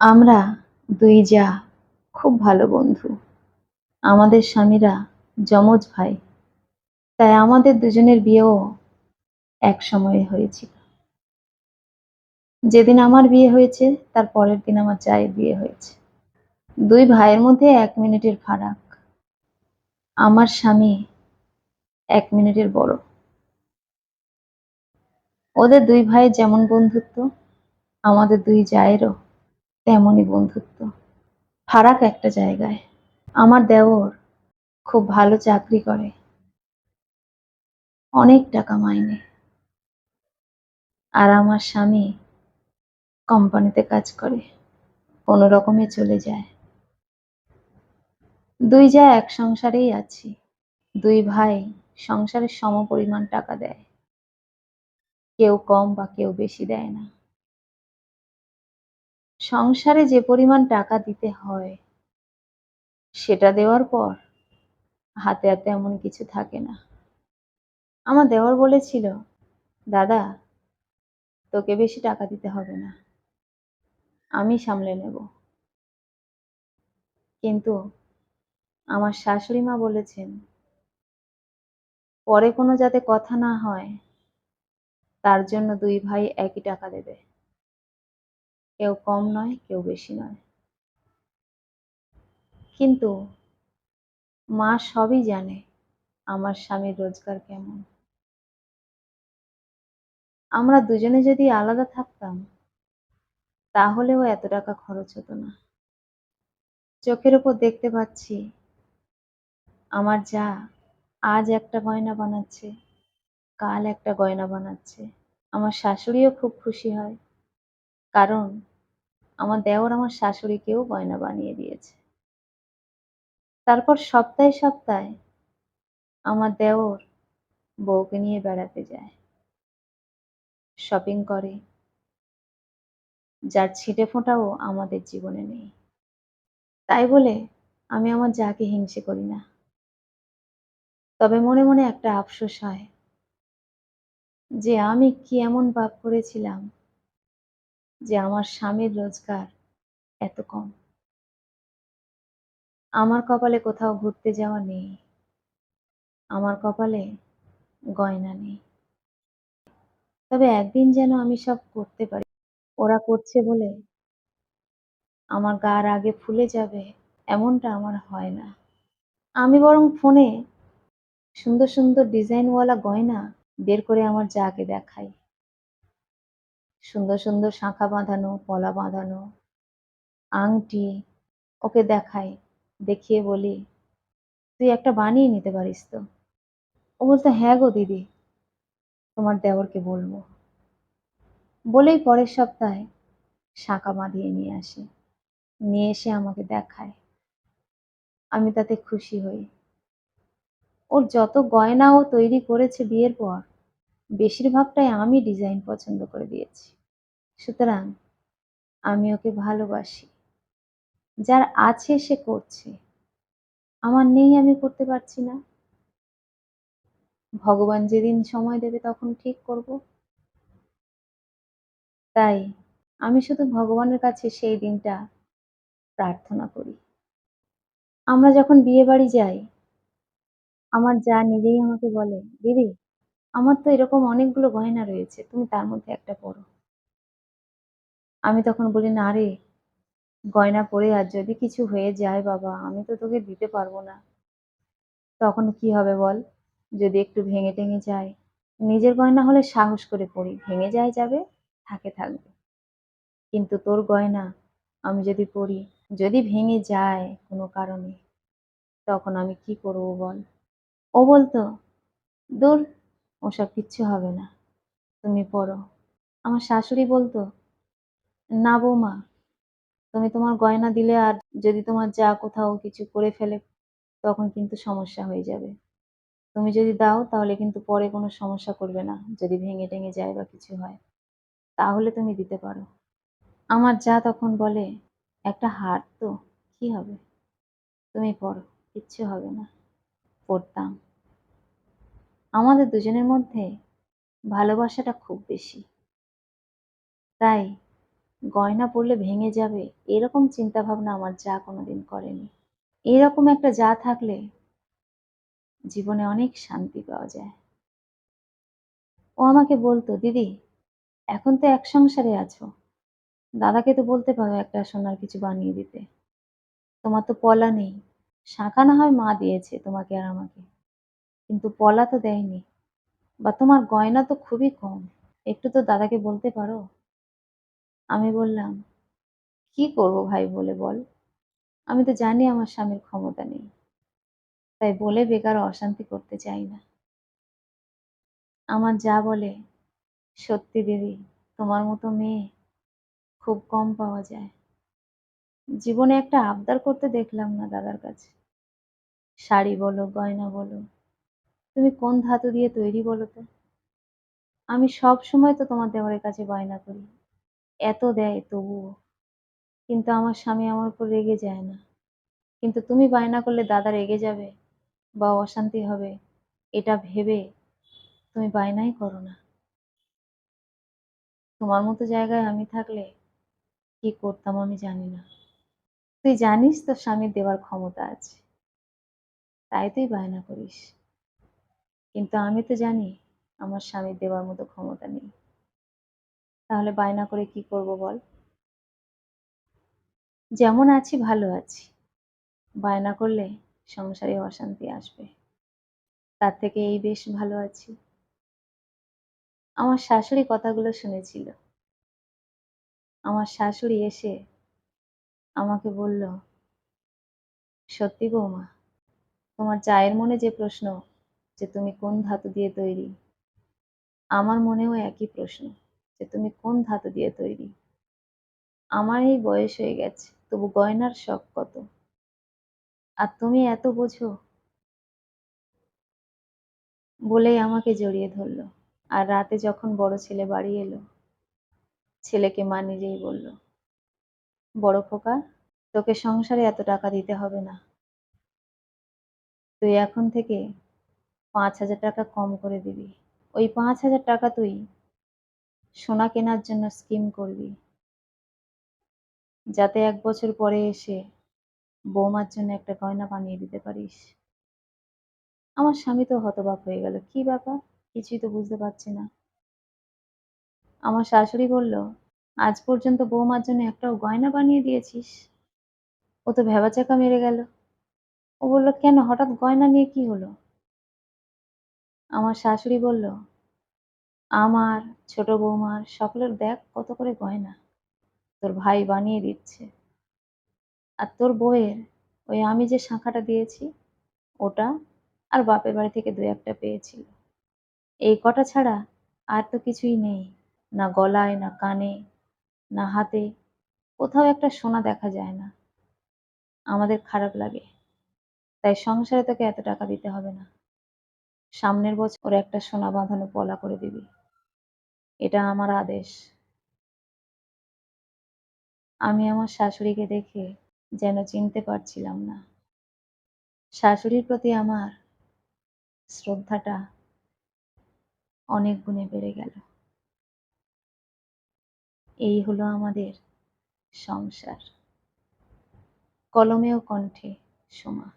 আমরা দুই যা খুব ভালো বন্ধু। আমাদের স্বামীরা যমজ ভাই। তাই আমাদের দুজনের বিয়েও এক সময়ে হয়েছিল। যেদিন আমার বিয়ে হয়েছে, তার পরের দিন আমার চায়ের বিয়ে হয়েছে। দুই ভাইয়ের মধ্যে এক মিনিটের ফারাক। আমার স্বামী এক মিনিটের বড়। ওদের দুই ভাইয়ের যেমন বন্ধুত্ব, আমাদের দুই জায়েরও তেমনই বন্ধুত্ব। ফারাক একটা জায়গায়। আমার দেওর খুব ভালো চাকরি করে। অনেক টাকা মাইনে। আর আমার স্বামী কোম্পানিতে কাজ করে। কোনো রকমে চলে যায়। দুই যা এক সংসারেই আছি। দুই ভাই সংসারের সমপরিমাণ টাকা দেয়। কেউ কম বা কেউ বেশি দেয় না। সংসারে যে পরিমাণ টাকা দিতে হয়, সেটা দেওয়ার পর হাতে হাতে এমন কিছু থাকে না। আমার দেওয়ার বলেছিল, দাদা, তোকে বেশি টাকা দিতে হবে না, আমি সামলে নেব। কিন্তু আমার শাশুড়ি মা বলেছেন, পরে কোনো যাতে কথা না হয়, তার জন্য দুই ভাই একই টাকা দেবে। কেউ কম নয়, কেউ বেশি নয়। কিন্তু মা সবই জানে আমার স্বামীর রোজগার কেমন। আমরা দুজনে যদি আলাদা থাকতাম, তাহলেও এত টাকা খরচ হতো না। চোখের ওপর দেখতে পাচ্ছি আমার যা আজ একটা গয়না বানাচ্ছে, কাল একটা গয়না বানাচ্ছে। আমার শাশুড়িও খুব খুশি হয়। কারণ আমার দেওর আমার শাশুড়িকেও গয়না বানিয়ে দিয়েছে। তারপর সপ্তাহে সপ্তাহে আমার দেওর বউকে নিয়ে বেড়াতে যায়। শপিং করে। যার ছিটে ফোঁটাও আমাদের জীবনে নেই। তাই বলে আমি আমার যাকে হিংসে করি না। তবে মনে মনে একটা আফসোস হয় যে আমি কি এমন পাপ করেছিলাম যে আমার স্বামীর রোজগার এত কম। আমার কপালে কোথাও ঘুরতে যাওয়া নেই। আমার কপালে গয়না নেই। তবে একদিন যেন আমি সব করতে পারি। ওরা করছে বলে আমার গার আগে ফুলে যাবে এমনটা আমার হয় না। আমি বরং ফোনে সুন্দর সুন্দর ডিজাইনওয়ালা গয়না বের করে আমার যাকে দেখাই। সুন্দর সুন্দর শাঁখা বাঁধানো, পলা বাঁধানো। আংটি ওকে দেখাই, দেখিয়ে বলি, তুই একটা বানিয়ে নিতে পারিস তো? ও বলতো হ্যাঁ গো দিদি। তোমার দেওরকে বলব। বলেই পরের সপ্তাহে শাঁখা বাঁধিয়ে নিয়ে আসে। নিয়ে এসে আমাকে দেখায়। আমি তাতে খুশি হই। ওর যত গয়না ও তৈরি করেছে বিয়ের পর বেশিরভাগটাই আমি ডিজাইন পছন্দ করে দিয়েছি। সুতরাং আমি ওকে ভালোবাসি। যার আছে সে করছে। আমার নেই আমি করতে পারছি না। ভগবান যেদিন সময় দেবে তখন ঠিক করব। তাই আমি শুধু ভগবানের কাছে সেই দিনটা প্রার্থনা করি। আমরা যখন বিয়ে বাড়ি যাই, আমার যা নিজেই আমাকে বলে, দিদি আমার তো এরকম অনেকগুলো গয়না রয়েছে, তুমি তার মধ্যে একটা পরো। আমি তখন বলি, না রে, গয়না পরে আর যদি কিছু হয়ে যায় বাবা, আমি তো তোকে দিতে পারব না। তখন কি হবে বল? যদি একটু ভেঙে টেঙে যায়। নিজের গয়না হলে সাহস করে পড়ি ভেঙে যায় যাবে, থাকে থাকবে। কিন্তু তোর গয়না আমি যদি পড়ি যদি ভেঙে যায় কোনো কারণে, তখন আমি কি করব বল? ও বলতো, দূর ওসব কিচ্ছু হবে না। তুমি পড়ো। আমার শাশুড়ি বলতো, না বৌমা, তুমি তোমার গয়না দিলে আর যদি তোমার যা কোথাও কিছু করে ফেলে, তখন কিন্তু সমস্যা হয়ে যাবে। তুমি যদি দাও, তাহলে কিন্তু পরে কোনো সমস্যা করবে না, যদি ভেঙে টেঙে যায় বা কিছু হয়। তাহলে তুমি দিতে পারো। আমার যা তখন বলে, একটা হার তো, কি হবে? তুমি পড়ো, কিচ্ছু হবে না। পড়তাম। আমাদের দুজনের মধ্যে ভালোবাসাটা খুব বেশি। তাই গয়না পরলে ভেঙে যাবে এরকম চিন্তাভাবনা আমার যা কোনোদিন করেনি। এরকম একটা যা থাকলে জীবনে অনেক শান্তি পাওয়া যায়। ও আমাকে বলতো, দিদি, এখন তো এক সংসারে আছো। দাদাকে তো বলতে পারো একটা সোনার কিছু বানিয়ে দিতে। তোমার তো পলা নেই। শাঁখা না হয় মা দিয়েছে তোমাকে আর আমাকে। কিন্তু পলা তো দেয়নি। বা তোমার গয়না তো খুবই কম। একটু তো দাদাকে বলতে পারো? আমি বললাম, কি করব ভাই বলে বল। আমি তো জানি আমার স্বামীর ক্ষমতা নেই। তাই বলে বেকার অশান্তি করতে চাই না। আমার যা বলে, সত্যি দিদি তোমার মতো মেয়ে খুব কম পাওয়া যায়। জীবনে একটা আবদার করতে দেখলাম না দাদার কাছে। শাড়ি বলো, গয়না বলো তুমি কোন ধাতু দিয়ে তৈরি বলো তো? আমি সব সময় তো তোমার দেওয়ারের কাছে বায়না করি। এত দেয় তবুও। কিন্তু আমার স্বামী আমার উপর রেগে যায় না। কিন্তু তুমি বায়না করলে দাদা রেগে যাবে বা অশান্তি হবে, এটা ভেবে তুমি বায়নাই করো না। তোমার মতো জায়গায় আমি থাকলে কি করতাম আমি জানি না। তুই জানিস তোর স্বামীর দেওয়ার ক্ষমতা আছে। তাই তুই বায়না করিস। কিন্তু আমি তো জানি আমার স্বামীর দেওয়ার মতো ক্ষমতা নেই। তাহলে বায়না করে কি করব বল? যেমন আছি, ভালো আছি। বায়না করলে সংসারে অশান্তি আসবে। তার থেকে এই বেশ ভালো আছি। আমার শাশুড়ি কথাগুলো শুনেছিল। আমার শাশুড়ি এসে আমাকে বলল, সত্যি বৌমা, তোমার চায়ের মনে যে প্রশ্ন যে তুমি কোন ধাতু দিয়ে তৈরি? আমার মনেও একই প্রশ্ন, যে তুমি কোন ধাতু দিয়ে তৈরি? আমার এই বয়স হয়ে গেছে, তবু গয়নার শখ কত? আর তুমি এত বোঝো? বলেই আমাকে জড়িয়ে ধরলো, আর রাতে যখন বড় ছেলে বাড়ি এলো, ছেলেকে মা নিজেই বলল, বড় খোকা, তোকে সংসারে এত টাকা দিতে হবে না। তুই এখন থেকে পাঁচ হাজার টাকা কম করে দিবি। ওই পাঁচ হাজার টাকা তুই সোনা কেনার জন্য স্কিম করবি। যাতে এক বছর পরে এসে বৌমার জন্য একটা গয়না বানিয়ে দিতে পারিস। আমার স্বামী তো হতবাক হয়ে গেল। কি ব্যাপার? কিছুই তো বুঝতে পারছি না। আমার শাশুড়ি বলল, আজ পর্যন্ত বৌমার জন্য একটাও গয়না বানিয়ে দিয়েছিস? ও তো ভেবাচাকা মেরে গেল। ও বলল, কেন? হঠাৎ গয়না নিয়ে কি হলো? আমার শাশুড়ি বলল, আমার ছোট বৌমার সকলের দেখ কত করে গয়না। তোর ভাই বানিয়ে দিচ্ছে। আর তোর বউয়ের ওই আমি যে শাঁখাটা দিয়েছি, ওটা আর বাপের বাড়ি থেকে দু একটা পেয়েছিল। এই কটা ছাড়া আর তো কিছুই নেই। না গলায়, না কানে, না হাতে। কোথাও একটা সোনা দেখা যায় না। আমাদের খারাপ লাগে। তাই সংসারে তোকে এত টাকা দিতে হবে না। সামনের বছর ওর একটা সোনা বাঁধানো পলা করে দিবি। এটা আমার আদেশ। আমি আমার শাশুড়িকে দেখে যেন চিনতে পারছিলাম না। শাশুড়ির প্রতি আমার শ্রদ্ধাটা অনেক গুণে বেড়ে গেল। এই হলো আমাদের সংসার। কলমে ও কণ্ঠে সোমা।